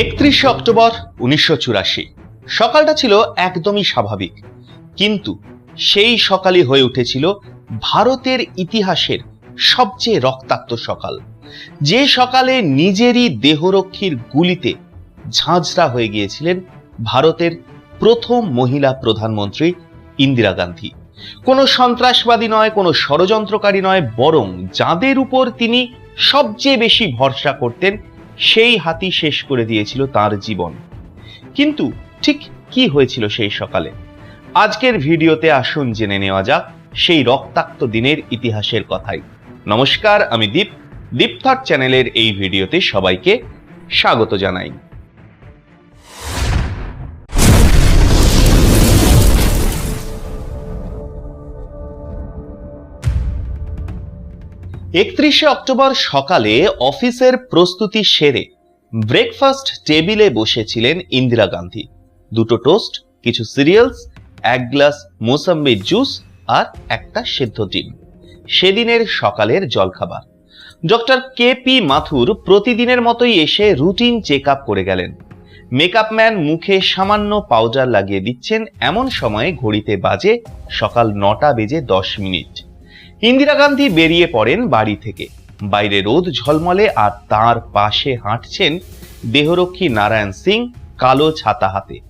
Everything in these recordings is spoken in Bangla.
একত্রিশে অক্টোবর উনিশশো চুরাশি। সকালটা ছিল একদমই স্বাভাবিক। কিন্তু সেই সকালই হয়ে উঠেছিল ভারতের ইতিহাসের সবচেয়ে রক্তাক্ত সকাল। যে সকালে নিজেরই দেহরক্ষীর গুলিতে ঝাঁঝরা হয়ে গিয়েছিলেন ভারতের প্রথম মহিলা প্রধানমন্ত্রী ইন্দিরা গান্ধী। কোনো সন্ত্রাসবাদী নয়, কোনো ষড়যন্ত্রকারী নয়, বরং যাদের উপর তিনি সবচেয়ে বেশি ভরসা করতেন সেই হাতি শেষ করে দিয়েছিল তার জীবন। কিন্তু ঠিক কি হয়েছিল সেই সকালে? আজকের ভিডিওতে আসুন জেনে নেওয়া যাক সেই রক্তাক্ত দিনের ইতিহাসের কথাই। নমস্কার, আমি দীপ। দীপথট চ্যানেলের এই ভিডিওতে সবাইকে স্বাগত জানাই। একত্রিশে অক্টোবর সকালে অফিসের প্রস্তুতি সেরে ব্রেকফাস্ট টেবিলে বসেছিলেন ইন্দিরা গান্ধী। দুটো টোস্ট, কিছু সিরিয়ালস, এক গ্লাস মোসাম্বির জুস আর একটা সেদ্ধ ডিম। সেদিনের সকালের জলখাবার। ডক্টর কে পি মাথুর প্রতিদিনের মতোই এসে রুটিন চেক আপ করে গেলেন। মেকআপ ম্যান মুখে সামান্য পাউডার লাগিয়ে দিচ্ছেন এমন সময়ে ঘড়িতে বাজে সকাল নটা বেজে দশ মিনিট। ইন্দিরা গান্ধী বেরিয়ে পড়েন বাড়ি থেকে। বাইরে রোদ ঝলমলে আর তার পাশে হাঁটছেন দেহরক্ষী নারায়ণ সিং কালো ছাতা হাতে।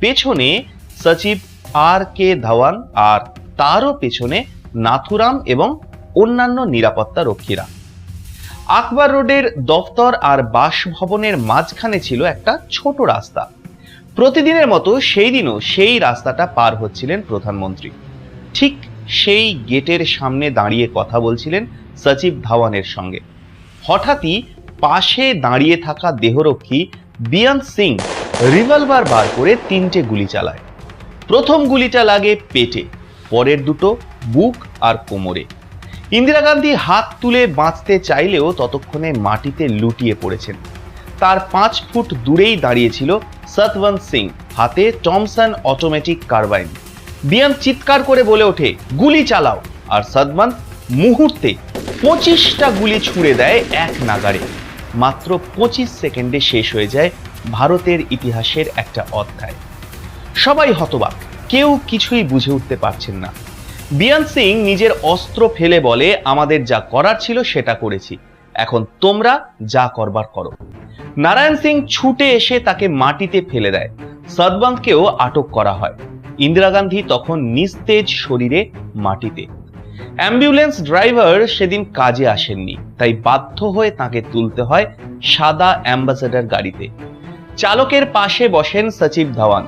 পেছনে সচিব আর কে ধাওয়ান আর তারও পেছনে নাথুরাম এবং অন্যান্য নিরাপত্তা রক্ষীরা। আকবর রোডের দফতর আর বাসভবনের মাঝখানে ছিল একটা ছোট রাস্তা। প্রতিদিনের মতো সেই দিনও সেই রাস্তাটা পার হচ্ছিলেন প্রধানমন্ত্রী। ঠিক সেই গেটের সামনে দাঁড়িয়ে কথা বলছিলেন সচিব ধাওয়ানের সঙ্গে। হঠাৎই পাশে দাঁড়িয়ে থাকা দেহরক্ষী বিয়ান সিং রিভলভার বার করে তিনটে গুলি চালায়। প্রথম গুলিটা লাগে পেটে, পরের দুটো বুক আর কোমরে। ইন্দিরা গান্ধী হাত তুলে বাঁচতে চাইলেও ততক্ষণে মাটিতে লুটিয়ে পড়েছেন। তার পাঁচ ফুট দূরেই দাঁড়িয়েছিল সতবন্ত সিং, হাতে টমসন অটোমেটিক কার্বাইন। বিয়ান চিৎকার করে বলে ওঠে, গুলি চালাও। আর সদমান মুহূর্তে পঁচিশটা গুলি ছুঁড়ে দেয় এক নাগারে মাত্র পঁচিশ সেকেন্ডে শেষ হয়ে যায় ভারতের ইতিহাসের একটা অধ্যায়। সবাই হতবাক, কেউ কিছুই বুঝে উঠতে পারছেন না। বিয়ান সিং নিজের অস্ত্র ফেলে বলে, আমাদের যা করার ছিল সেটা করেছি। এখন তোমরা যা করবার করো। নারায়ণ সিং ছুটে এসে তাকে মাটিতে ফেলে দেয়। সদবন্তকেও আটক করা হয়। ইন্দিরা গান্ধী তখন নিস্তেজ শরীরে মাটিতে। অ্যাম্বুলেন্স ড্রাইভার সেদিন কাজে আসেননি, তাই বাধ্য হয়ে তাকে তুলতে হয় সাদা অ্যাম্বাসেডার গাড়িতে। চালকের পাশে বসেন সচিব ধাওয়ান,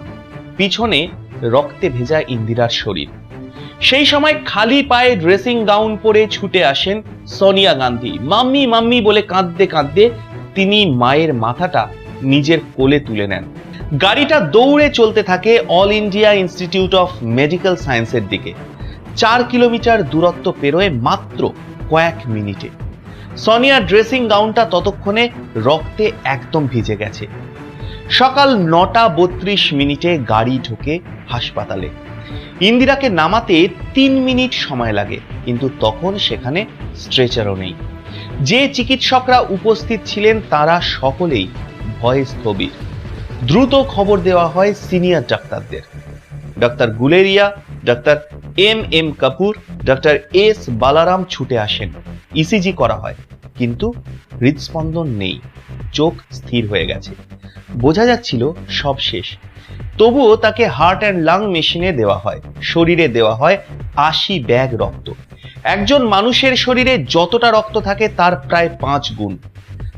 পিছনে রক্তে ভেজা ইন্দিরার শরীর। সেই সময় খালি পায়ে ড্রেসিং গাউন পরে ছুটে আসেন সোনিয়া গান্ধী। মাম্মি মাম্মি বলে কাঁদতে কাঁদতে তিনি মায়ের মাথাটা নিজের কোলে তুলে নেন। গাড়িটা দৌড়ে চলতে থাকে All India Institute of medical সায়েন্সের দিকে। চার কিলোমিটার দূরত্ব পেরোয় মাত্র কয়েক মিনিটে। সোনিয়ার ড্রেসিং গাউনটা ততক্ষণে রক্তে একদম ভিজে গেছে। সকাল নটা বত্রিশ মিনিটে গাড়ি ঢোকে হাসপাতালে। ইন্দিরাকে নামাতে তিন মিনিট সময় লাগে, কিন্তু তখন সেখানে স্ট্রেচারও নেই। যে চিকিৎসকরা উপস্থিত ছিলেন, তারা সকলেই ভয়ে স্থবির। দ্রুত খবর দেওয়া হয় সিনিয়র ডাক্তারদের। Doctor Guleria, doctor M M Kapoor, doctor S Balaram ছুটে আসেন। ইসিজি করা হয়, কিন্তু হৃদস্পন্দন নেই, চোখ স্থির হয়ে গেছে। বোঝা যাচ্ছিল সব শেষ। তবুও তাকে হার্ট অ্যান্ড লাং মেশিনে দেওয়া হয়, শরীরে দেওয়া হয় আশি ব্যাগ রক্ত। একজন মানুষের শরীরে যতটা রক্ত থাকে তার প্রায় পাঁচ গুণ।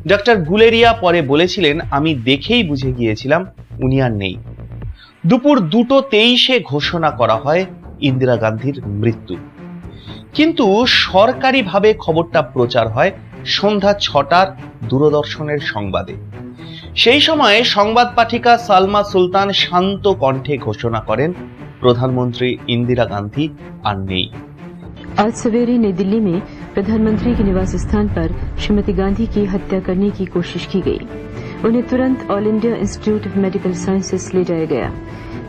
ডক্টর গুলেরিয়া পরে বলেছিলেন, আমি দেখেই বুঝে গিয়েছিলাম উনি আর নেই। দুপুর দুটো তেইশে ঘোষণা করা হয় ইন্দিরা গান্ধীর মৃত্যু। কিন্তু সরকারিভাবে খবরটা প্রচার হয় সন্ধ্যা ছটার দূরদর্শনের সংবাদে। সেই সময়ে সংবাদ পাঠিকা সালমা সুলতান শান্ত কণ্ঠে ঘোষণা করেন, প্রধানমন্ত্রী ইন্দিরা গান্ধী আর নেই। আজ সবেরে নই দিল্লি মে प्रधानमंत्री के निवास स्थान पर श्रीमती गांधी की हत्या करने की कोशिश की गई उन्हें तुरंत All India Institute of Medical Sciences ले जाया गया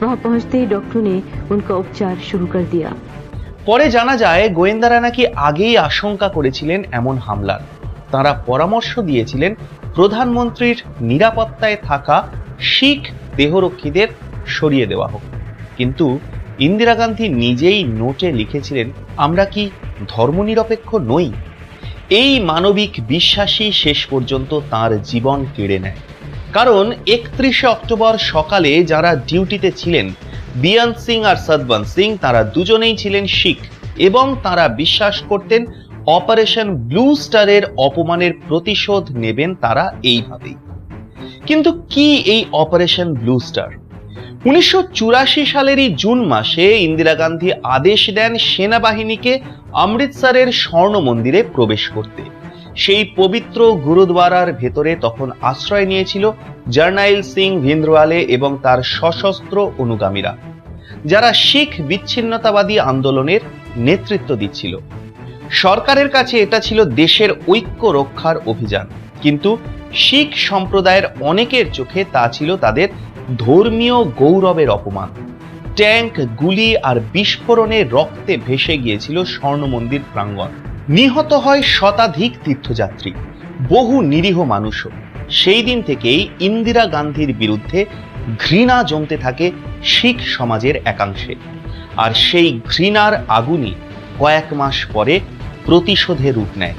वहां पहुंचते ही डॉक्टरों ने उनका उपचार शुरू कर दिया পরে জানা যায় গোয়েন্দারা নাকি আগেই আশঙ্কা করেছিলেন এমন হামলার তারা পরামর্শ দিয়েছিলেন প্রধানমন্ত্রীর নিরাপত্তায় থাকা শিখ দেহরক্ষীদের সরিয়ে দেওয়া হোক কিন্তু ইন্দিরা গান্ধী নিজেই নোটে লিখেছিলেন আমরা কি ধর্মনিরপেক্ষ নই। এই মানবিক বিশ্বাসই শেষ পর্যন্ত তার জীবন কেড়ে নেয়। কারণ একত্রিশে অক্টোবর সকালে যারা ডিউটিতে ছিলেন, বিয়ান সিং আর সদবন সিং, তারা দুজনেই ছিলেন শিখ এবং তারা বিশ্বাস করতেন অপারেশন ব্লু স্টারের অপমানের প্রতিশোধ নেবেন তারা এইভাবেই। কিন্তু কি এই অপারেশন ব্লু স্টার? উনিশশো সালেরই জুন মাসে ইন্দিরা গান্ধী আদেশ দেন সেনাবাহিনীকে অমৃতসরের স্বর্ণ মন্দিরে প্রবেশ করতে। সেই পবিত্র গুরুদ্বারার ভেতরে তখন আশ্রয় নিয়েছিল জার্নাইল সিং ভিন্দ্রওয়ালে এবং তার সশস্ত্র অনুগামীরা, যারা শিখ বিচ্ছিন্নতাবাদী আন্দোলনের নেতৃত্ব দিচ্ছিল। সরকারের কাছে এটা ছিল দেশের ঐক্য রক্ষার অভিযান, কিন্তু শিখ সম্প্রদায়ের অনেকের চোখে তা ছিল তাদের ধর্মীয় গৌরবের অপমান। ট্যাঙ্ক, গুলি আর বিস্ফোরণে রক্তে ভেসে গিয়েছিল স্বর্ণ মন্দির প্রাঙ্গণ। নিহত হয় শতাধিক তীর্থযাত্রী, বহু নিরীহ মানুষও। সেই দিন থেকেই ইন্দিরা গান্ধীর বিরুদ্ধে ঘৃণা জমতে থাকে শিখ সমাজের একাংশে। আর সেই ঘৃণার আগুনই কয়েক মাস পরে প্রতিশোধে রূপ নেয়।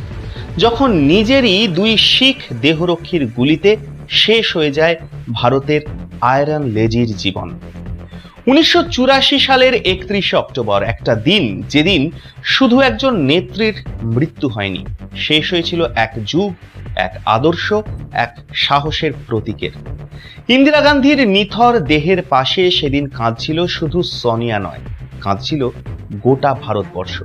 যখন নিজেরই দুই শিখ দেহরক্ষীর গুলিতে শেষ হয়ে যায় ভারতের আয়রন লেজির জীবন। উনিশশো চুরাশি সালের একত্রিশে অক্টোবর, একটা দিন যেদিন শুধু একজন নেত্রীর মৃত্যু হয়নি, শেষ হয়েছিল এক যুগ, এক আদর্শ, এক সাহসের প্রতীকের। ইন্দিরা গান্ধীর নিথর দেহের পাশে সেদিন কাঁদছিল শুধু সনিয়া নয়, কাঁদছিল গোটা ভারতবর্ষ।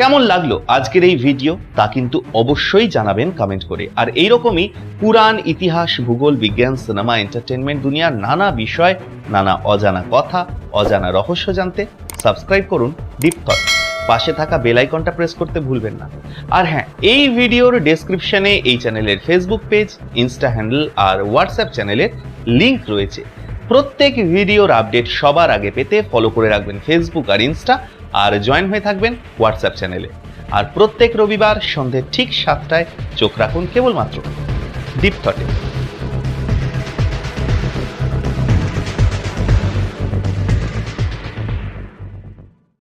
কেমন লাগল আজকের এই ভিডিও তা কিন্তু অবশ্যই জানাবেন কমেন্ট করে। আর এইরকমই পুরাণ, ইতিহাস, ভূগোল, বিজ্ঞান সিনেমা এন্টারটেনমেন্ট দুনিয়ার নানা বিষয়, নানা অজানা কথা, অজানা রহস্য জানতে সাবস্ক্রাইব করুন ডিপ পাশে থাকা বেল আইকনটা প্রেস করতে ভুলবেন না। আর হ্যাঁ এই ভিডিওর ডেসক্রিপশনে এই চ্যানেলের ফেসবুক পেজ ইনস্টা হ্যান্ডেল আর হোয়াটসঅ্যাপ চ্যানেলের লিংক রয়েছে। প্রত্যেক ভিডিওর আপডেট সবার আগে পেতে ফলো করে রাখবেন ফেসবুক আর ইনস্টা আর জয়েন হয়ে থাকবেন হোয়াটসঅ্যাপ চ্যানেলে। আর প্রত্যেক রবিবার সন্ধে ঠিক সাতটায় চোখ রাখুন কেবলমাত্র ডিপ থটে